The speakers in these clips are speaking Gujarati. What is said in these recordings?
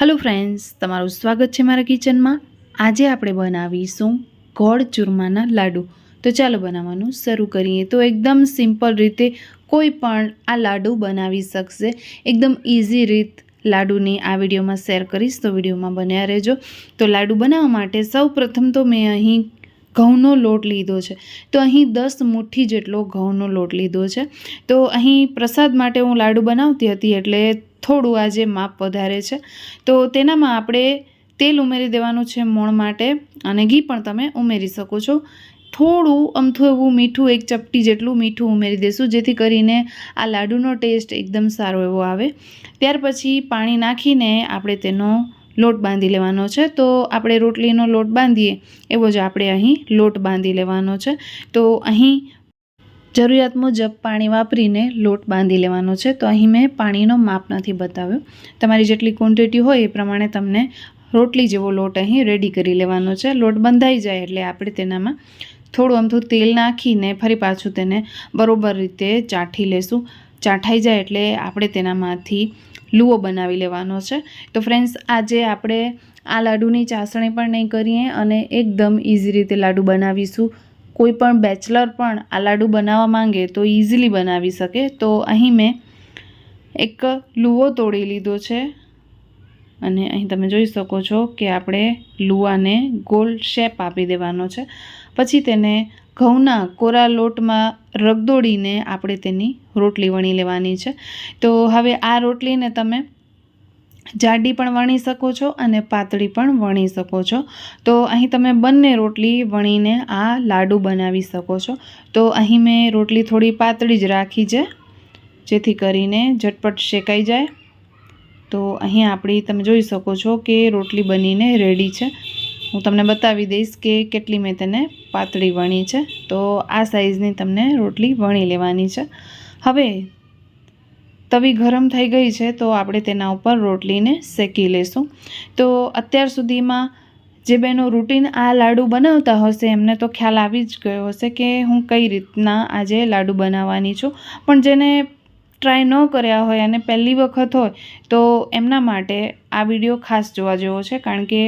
હેલો ફ્રેન્ડ્સ તમારું સ્વાગત છે મારા કિચનમાં આજે આપણે બનાવીશું ગોળ ચૂરમાના લાડુ. તો ચાલો બનાવવાનું શરૂ કરીએ. તો એકદમ સિમ્પલ રીતે કોઈ પણ આ લાડુ બનાવી શકશે. એકદમ ઇઝી રીત લાડુની આ વિડીયોમાં શેર કરીશ. તો વિડીયોમાં બન્યા રહેજો. તો લાડુ બનાવવા માટે સૌપ્રથમ તો મેં અહીં ઘઉંનો લોટ લીધો છે. તો અહીં દસ મુઠ્ઠી જેટલો ઘઉંનો લોટ લીધો છે. તો અહીં પ્રસાદ માટે હું લાડુ બનાવતી હતી એટલે થોડું આજે માપ વધારે છે. તો તેનામાં આપણે તેલ ઉમેરી દેવાનું છે મોણ માટે અને ઘી પણ તમે ઉમેરી શકો છો. થોડું અમથું એવું મીઠું, એક ચપટી જેટલું મીઠું ઉમેરી દેશું, જેથી કરીને આ લાડુનો ટેસ્ટ એકદમ સારો એવો આવે. ત્યાર પછી પાણી નાખીને આપણે તેનો લોટ બાંધી લેવાનો છે. તો આપણે રોટલીનો લોટ બાંધીએ, એવો જ આપણે અહીં લોટ બાંધી લેવાનો છે. તો અહીં જરૂરિયાત મુજબ પાણી વાપરીને લોટ બાંધી લેવાનો છે. તો અહીં મેં પાણીનો માપ નથી બતાવ્યો. તમારી જેટલી ક્વોન્ટિટી હોય એ પ્રમાણે તમને રોટલી જેવો લોટ અહીં રેડી કરી લેવાનો છે. લોટ બંધાઈ જાય એટલે આપણે તેનામાં થોડું અમથું તેલ નાખીને ફરી પાછું તેને બરોબર રીતે ચાઠી લેશું. ચાઠાઈ જાય એટલે આપણે તેનામાંથી લુઓ બનાવી લેવાનો છે. તો ફ્રેન્ડ્સ આજે આપણે આ લાડુની ચાસણી પણ નહીં કરીએ અને એકદમ ઇઝી રીતે લાડુ બનાવીશું. કોઈ પણ બેચલર પણ આ લાડુ બનાવવા માંગે તો ઇઝીલી બનાવી શકે. તો અહીં મેં એક લુઓ તોડી લીધો છે. અને અહીં તમે જોઈ શકો છો કે આપણે લુઆને ગોલ શેપ આપી દેવાનો છે. પછી તેને ઘઉંના કોરા લોટમાં રગદોડીને આપણે તેની રોટલી વણી લેવાની છે. તો હવે આ રોટલીને તમે જાડી પણ વણી શકો છો અને પાતળી પણ વણી શકો છો. તો અહીં તમે બંને રોટલી વણીને આ લાડુ બનાવી શકો છો. તો અહીં મેં રોટલી થોડી પાતળી જ રાખી છે, જેથી કરીને ઝટપટ શેકાઈ જાય. તો અહીં આપણી તમે જોઈ શકો છો કે રોટલી બનીને રેડી છે. હું તમને બતાવી દઈશ કે કેટલી મેં તેને પાતળી વણી છે. તો આ સાઇઝની તમને રોટલી વણી લેવાની છે. હવે તવી ગરમ થઈ ગઈ છે, તો આપણે તેના ઉપર રોટલીને શેકી લેશું. તો અત્યાર સુધીમાં જે બહેનો રૂટીન આ લાડુ બનાવતા હશે, એમને તો ખ્યાલ આવી જ ગયો હશે કે હું કઈ રીતના આજે લાડુ બનાવવાની છું. પણ જેને ટ્રાય ન કર્યા હોય અને પહેલી વખત હોય, તો એમના માટે આ વીડિયો ખાસ જોવા જેવો છે, કારણ કે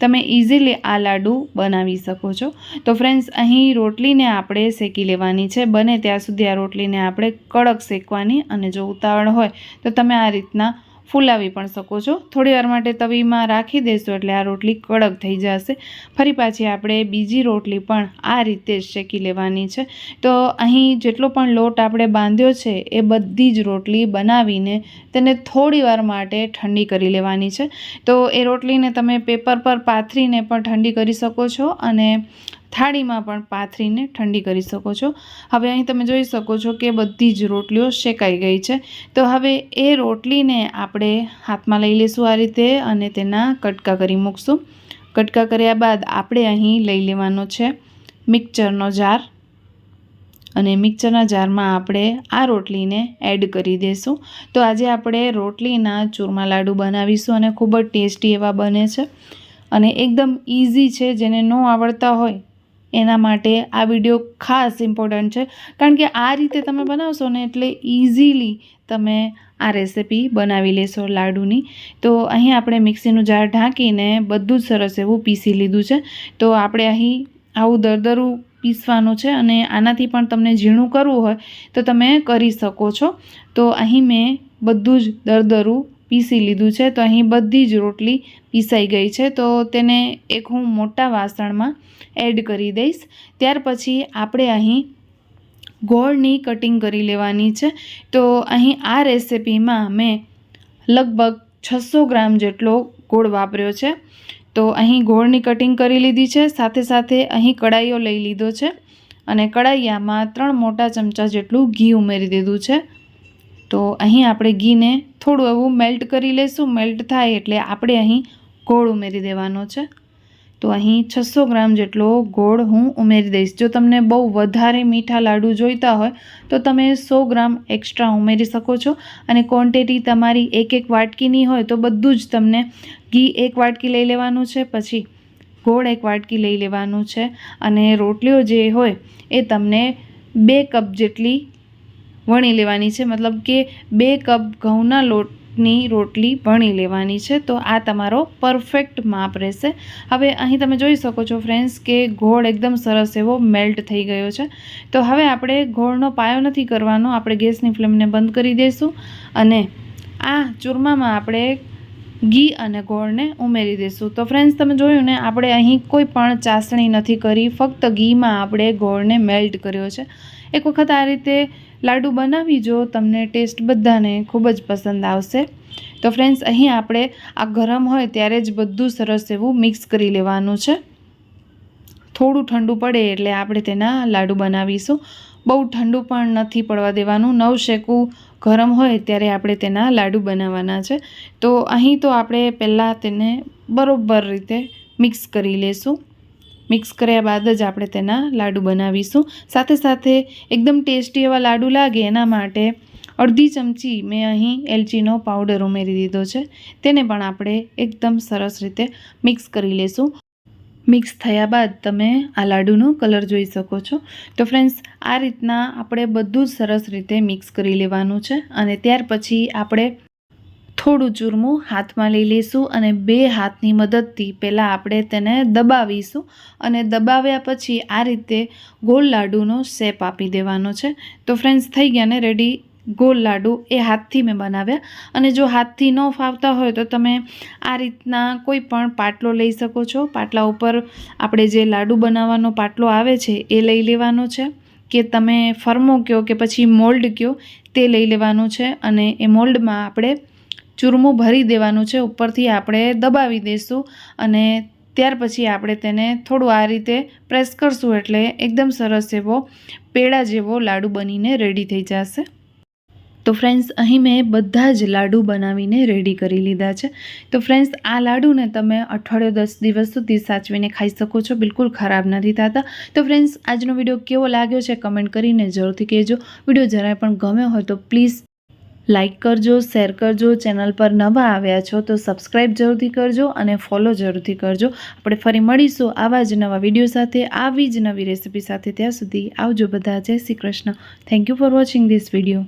તમે ઇઝીલી આ લાડુ બનાવી શકો છો. તો ફ્રેન્ડ્સ અહીં રોટલીને આપણે શેકી લેવાની છે. બને ત્યાં સુધી આ રોટલીને આપણે કડક શેકવાની અને જો ઉતાવળ હોય, તો તમે આ રીતના ફૂલાવી પણ શકો છો. થોડી વાર માટે તવીમાં રાખી દેશો એટલે આ રોટલી કડક થઈ જશે. ફરી પાછી આપણે બીજી રોટલી પણ આ રીતે શેકી લેવાની છે. તો અહીં જેટલો પણ લોટ આપણે બાંધ્યો છે એ બધી જ રોટલી બનાવીને તેને થોડીવાર માટે ઠંડી કરી લેવાની છે. તો એ રોટલીને તમે પેપર પર પાથરીને પણ ઠંડી કરી શકો છો અને થાળીમાં પણ પાથરીને ઠંડી કરી શકો છો. હવે અહીં તમે જોઈ શકો છો કે બધી જ રોટલીઓ શેકાઈ ગઈ છે. તો હવે એ રોટલીને આપણે હાથમાં લઈ લઈશું આ રીતે અને તેના કટકા કરી મૂકશું. કટકા કર્યા બાદ આપણે અહીં લઈ લેવાનો છે મિક્સરનો જાર. અને મિક્સરના જારમાં આપણે આ રોટલીને એડ કરી દઈશું તો આજે આપણે રોટલીના ચૂરમા લાડુ બનાવીશું અને ખૂબ જ ટેસ્ટી એવા બને છે. અને એકદમ ઇઝી છે, જેને ન આવડતા હોય એના માટે આ વીડિયો ખાસ ઇમ્પોર્ટન્ટ છે. કારણ કે આ રીતે તમે બનાવશો ને એટલે ઇઝીલી તમે આ રેસિપી બનાવી લેશો લાડુની. તો અહીં આપણે મિક્સીનું જાર ઢાંકીને બધું જ સરસ એવું પીસી લીધું છે. તો આપણે અહીં આવું દરદરું પીસવાનું છે અને આનાથી પણ તમને ઝીણું કરવું હોય તો તમે કરી શકો છો. તો અહીં મેં બધું જ દરદરું પીસી લીધું છે, તો અહીં બધી જ રોટલી પીસાઈ ગઈ છે, તો તેને એક હું મોટા વાસણમાં એડ કરી દઈશ. ત્યાર પછી આપણે અહીં ગોળની કટિંગ કરી લેવાની છે. તો અહીં આ રેસિપીમાં મેં લગભગ છસો ગ્રામ જેટલો ગોળ વાપર્યો છે. તો અહીં ગોળની કટિંગ કરી લીધી છે, સાથે સાથે અહીં કડાઈઓ લઈ લીધો છે અને કડાઈયામાં ત્રણ મોટા ચમચા જેટલું ઘી ઉમેરી દીધું છે. તો અહીં આપણે ઘીને થોડું એવું મેલ્ટ કરી લઈશું મેલ્ટ થાય એટલે આપણે અહીં ગોળ ઉમેરી દેવાનો છે. તો અહીં છસો ગ્રામ જેટલો ગોળ હું ઉમેરી દઈશ. જો તમને બહુ વધારે મીઠા લાડુ જોઈતા હોય, તો તમે સો ગ્રામ એક્સ્ટ્રા ઉમેરી શકો છો. અને ક્વોન્ટિટી તમારી એક એક વાટકીની હોય, તો બધું જ તમને ઘી એક વાટકી લઈ લેવાનું છે, પછી ગોળ એક વાટકી લઈ લેવાનું છે. અને રોટલીઓ જે હોય, એ તમને બે કપ જેટલી વણી લેવાની છે. મતલબ કે બે કપ ઘઉંના લોટની રોટલી વણી લેવાની છે. તો આ તમારો પરફેક્ટ માપ રહેશે. હવે અહીં તમે જોઈ શકો છો ફ્રેન્ડ્સ કે ગોળ એકદમ સરસ એવો મેલ્ટ થઈ ગયો છે. તો હવે આપણે ગોળનો પાયો નથી કરવાનો. આપણે ગેસની ફ્લેમને બંધ કરી દઈશું. અને આ ચૂરમામાં આપણે ઘી અને ગોળને ઉમેરી દઈશું તો ફ્રેન્ડ્સ તમે જોયું ને, આપણે અહીં કોઈ પણ ચાસણી નથી કરી. ફક્ત ઘીમાં આપણે ગોળને મેલ્ટ કર્યો છે. એક વખત આ રીતે લાડુ બનાવી જો, તમને ટેસ્ટ બધાને ખૂબ જ પસંદ આવશે. તો ફ્રેન્ડ્સ અહીં આપણે આ ગરમ હોય ત્યારે જ બધું સરસ એવું મિક્સ કરી લેવાનું છે. થોડું ઠંડુ પડે એટલે આપણે તેના લાડુ બનાવીશું. બહુ ઠંડુ પણ નથી પડવા દેવાનું. નવ શેકું ગરમ હોય ત્યારે આપણે તેના લાડુ બનાવવાના છે. તો અહીં તો આપણે પહેલાં તેને બરોબર રીતે મિક્સ કરી લેશું. મિક્સ કર્યા બાદ જ આપણે તેના લાડુ બનાવીશું. સાથે સાથે એકદમ ટેસ્ટી એવા લાડુ લાગે એના માટે અડધી ચમચી મેં અહીં એલચીનો પાવડર ઉમેરી દીધો છે. તેને પણ આપણે એકદમ સરસ રીતે મિક્સ કરી લેશું. મિક્સ થયા બાદ તમે આ લાડુનો કલર જોઈ શકો છો. તો ફ્રેન્ડ્સ, આ રીતના આપણે બધું જ સરસ રીતે મિક્સ કરી લેવાનું છે અને ત્યાર પછી આપણે થોડું ચૂરમું હાથમાં લઈ લઈશું અને બે હાથની મદદથી પહેલાં આપણે તેને દબાવીશું અને દબાવ્યા પછી આ રીતે ગોળ લાડુનો શેપ આપી દેવાનો છે. તો ફ્રેન્ડ્સ, થઈ ગયા ને રેડી ગોળ લાડુ એ હાથથી મેં બનાવ્યા. અને જો હાથથી ન ફાવતા હોય તો તમે આ રીતના કોઈ પણ પાટલો લઈ શકો છો. પાટલા ઉપર આપણે જે લાડુ બનાવવાનો પાટલો આવે છે એ લઈ લેવાનો છે. કે તમે ફર્મો કહો કે પછી મોલ્ડ કયો તે લઈ લેવાનું છે. અને એ મોલ્ડમાં આપણે ચૂરમું ભરી દેવાનું છે. ઉપરથી આપણે દબાવી દઈશું અને ત્યાર પછી આપણે તેને થોડું આ રીતે પ્રેસ કરશું એટલે એકદમ સરસ એવો પેડા જેવો લાડુ બનીને રેડી થઈ જશે. તો ફ્રેન્ડ્સ અહીં મેં બધા જ લાડુ બનાવીને રેડી કરી લીધા છે. તો ફ્રેન્ડ્સ આ લાડુને તમે અઠવાડિયો દસ દિવસ સુધી સાચવીને ખાઈ શકો છો, બિલકુલ ખરાબ નથી થતા. તો ફ્રેન્ડ્સ આજનો વીડિયો કેવો લાગ્યો છે કમેન્ટ કરીને જરૂરથી કહેજો. વીડિયો જરાય પણ ગમ્યો હોય તો પ્લીઝ લાઇક કરજો શેર કરજો ચેનલ પર નવા આવ્યા છો તો સબસ્ક્રાઈબ જરૂરથી કરજો અને ફોલો જરૂરથી કરજો. આપણે ફરી મળીશું આવા જ નવા વીડિયો સાથે, આવી જ નવી રેસિપી સાથે. ત્યાં સુધી આવજો બધા. જય Shri Krishna. Thank you for watching this video